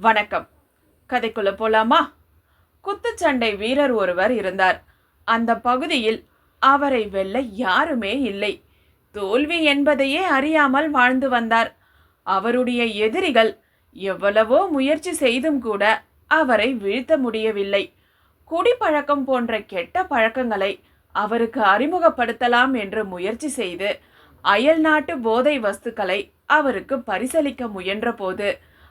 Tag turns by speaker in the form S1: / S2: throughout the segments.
S1: வணக்கம். கதைக்குள்ள போலாமா? குத்துச்சண்டை வீரர் ஒருவர் இருந்தார். அந்த பகுதியில் அவரை வெல்ல யாருமே இல்லை. தோல்வி என்பதையே அறியாமல் வாழ்ந்து வந்தார். அவருடைய எதிரிகள் எவ்வளவோ முயற்சி செய்தும் கூட அவரை வீழ்த்த முடியவில்லை. குடிப்பழக்கம் போன்ற கெட்ட பழக்கங்களை அவருக்கு அறிமுகப்படுத்தலாம் என்று முயற்சி செய்து அயல் நாட்டு போதை வஸ்துக்களை அவருக்கு பரிசளிக்க முயன்றபோது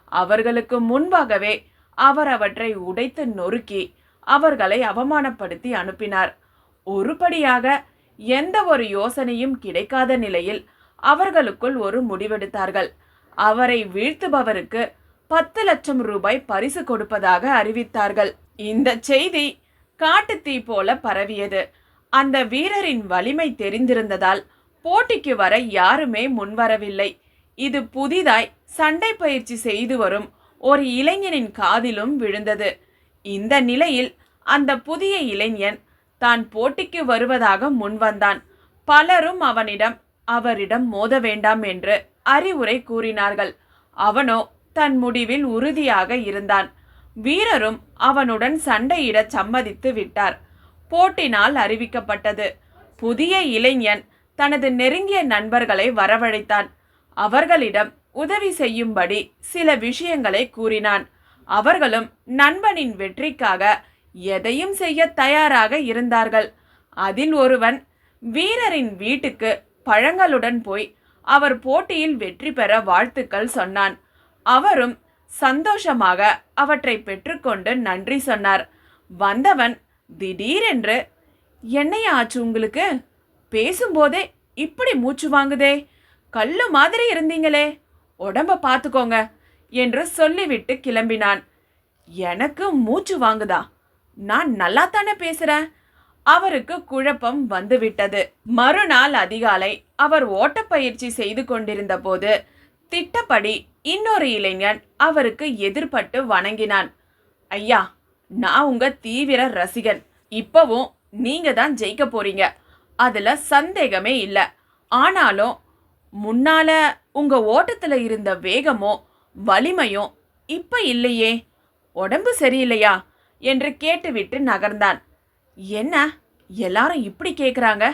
S1: அவர்களுக்கு முன்பாகவே அவர் அவற்றை உடைத்து நொறுக்கி அவர்களை அவமானப்படுத்தி அனுப்பினார். ஒருபடியாக எந்த ஒரு யோசனையும் கிடைக்காத நிலையில் அவர்களுக்குள் ஒரு முடிவெடுத்தார்கள். அவரை வீழ்த்துபவருக்கு பத்து லட்சம் ரூபாய் பரிசு கொடுப்பதாக அறிவித்தார்கள். இந்த செய்தி காட்டுத்தீ போல பரவியது. அந்த வீரரின் வலிமை தெரிந்திருந்ததால் போட்டிக்கு வர யாருமே முன்வரவில்லை. இது புதிதாய் சண்டை பயிற்சி செய்து வரும் ஒரு இளைஞனின் காதிலும் விழுந்தது. இந்த நிலையில் அந்த புதிய இளைஞன் தான் போட்டிக்கு வருவதாக முன்வந்தான். பலரும் அவனிடம் அவரிடம் மோத வேண்டாம் என்று அறிவுரை கூறினார்கள். அவனோ தன் முடிவில் உறுதியாக இருந்தான். வீரரும் அவனுடன் சண்டையிட சம்மதித்து விட்டார். போட்டினால் அறிவிக்கப்பட்டது. புதிய இளைஞன் தனது நெருங்கிய நண்பர்களை வரவழைத்தான். அவர்களிடம் உதவி செய்யும்படி சில விஷயங்களை கூறினான். அவர்களும் நண்பனின் வெற்றிக்காக எதையும் செய்ய தயாராக இருந்தார்கள். அதில் ஒருவன் வீரரின் வீட்டுக்கு பழங்களுடன் போய் அவர் போட்டியில் வெற்றி பெற வாழ்த்துக்கள் சொன்னான். அவரும் சந்தோஷமாக அவற்றை பெற்றுக்கொண்டு நன்றி சொன்னார். வந்தவன் திடீரென்று என்னையா ஆச்சு உங்களுக்கு? பேசும்போதே இப்படி மூச்சு வாங்குதே? கல்லு மாதிரி இருந்தீங்களே? உடம்ப பார்த்துக்கோங்க என்று சொல்லிவிட்டு கிளம்பினான். எனக்கு மூச்சு வாங்குதா? நான் நல்லா தானே பேசுறேன்? அவருக்கு குழப்பம் வந்துவிட்டது. மறுநாள் அதிகாலை அவர் ஓட்டப்பயிற்சி செய்து கொண்டிருந்த போது திட்டப்படி இன்னொரு இளைஞன் அவருக்கு எதிர்பட்டு வணங்கினான். ஐயா நான் உங்க தீவிர ரசிகன். இப்பவும் நீங்க தான் ஜெயிக்க போறீங்க. அதுல சந்தேகமே இல்லை. ஆனாலும் முன்னால உங்க ஓட்டத்தில் இருந்த வேகமோ வலிமையும் இப்ப இல்லையே. உடம்பு சரியில்லையா? என்று கேட்டுவிட்டு நகர்ந்தான். என்ன? எல்லாரும் இப்படி கேட்குறாங்க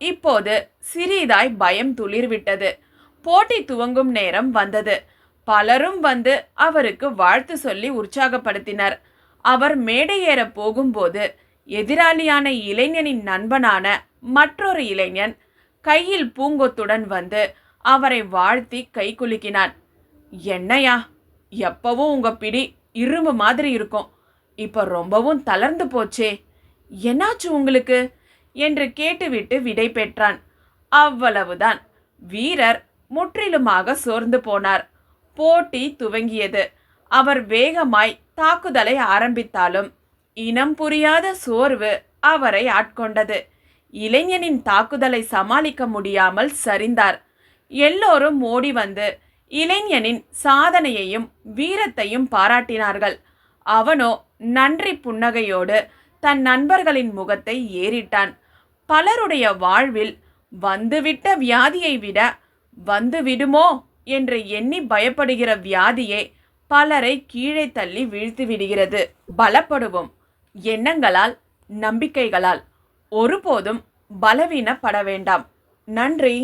S1: இப்போது சிறிதாய் பயம் துளிர்விட்டது. போட்டி துவங்கும் நேரம் வந்தது. பலரும் வந்து அவருக்கு வாழ்த்து சொல்லி உற்சாகப்படுத்தினர். அவர் மேடையேற போகும்போது எதிராளியான இளைஞனின் நண்பனான மற்றொரு இளைஞன் கையில் பூங்கொத்துடன் வந்து அவரை வாழ்த்தி கை குலுக்கினான். என்னையா எப்பவும் உங்க பிடி இரும்பு மாதிரி இருக்கும். இப்ப ரொம்பவும் தளர்ந்து போச்சே. என்னாச்சு உங்களுக்கு? என்று கேட்டுவிட்டு விடை பெற்றான். அவ்வளவுதான். வீரர் முற்றிலுமாக சோர்ந்து போனார். போட்டி துவங்கியது. அவர் வேகமாய் தாக்குதலை ஆரம்பித்தாலும் இனம் புரியாத சோர்வு அவரை ஆட்கொண்டது. இளைஞனின் தாக்குதலை சமாளிக்க முடியாமல் சரிந்தார். எல்லோரும் ஓடி வந்து இளைஞனின் சாதனையையும் வீரத்தையும் பாராட்டினார்கள். அவனோ நன்றி புன்னகையோடு தன் நண்பர்களின் முகத்தை ஏறிட்டான். பலருடைய வாழ்வில் வந்துவிட்ட வியாதியை விட வந்துவிடுமோ என்று எண்ணி பயப்படுகிற வியாதியே பலரை கீழே தள்ளி வீழ்த்து விடுகிறது. பலப்படுவோம் எண்ணங்களால் நம்பிக்கைகளால் ஒருபோதும் பலவீனப்பட வேண்டாம். நன்றி.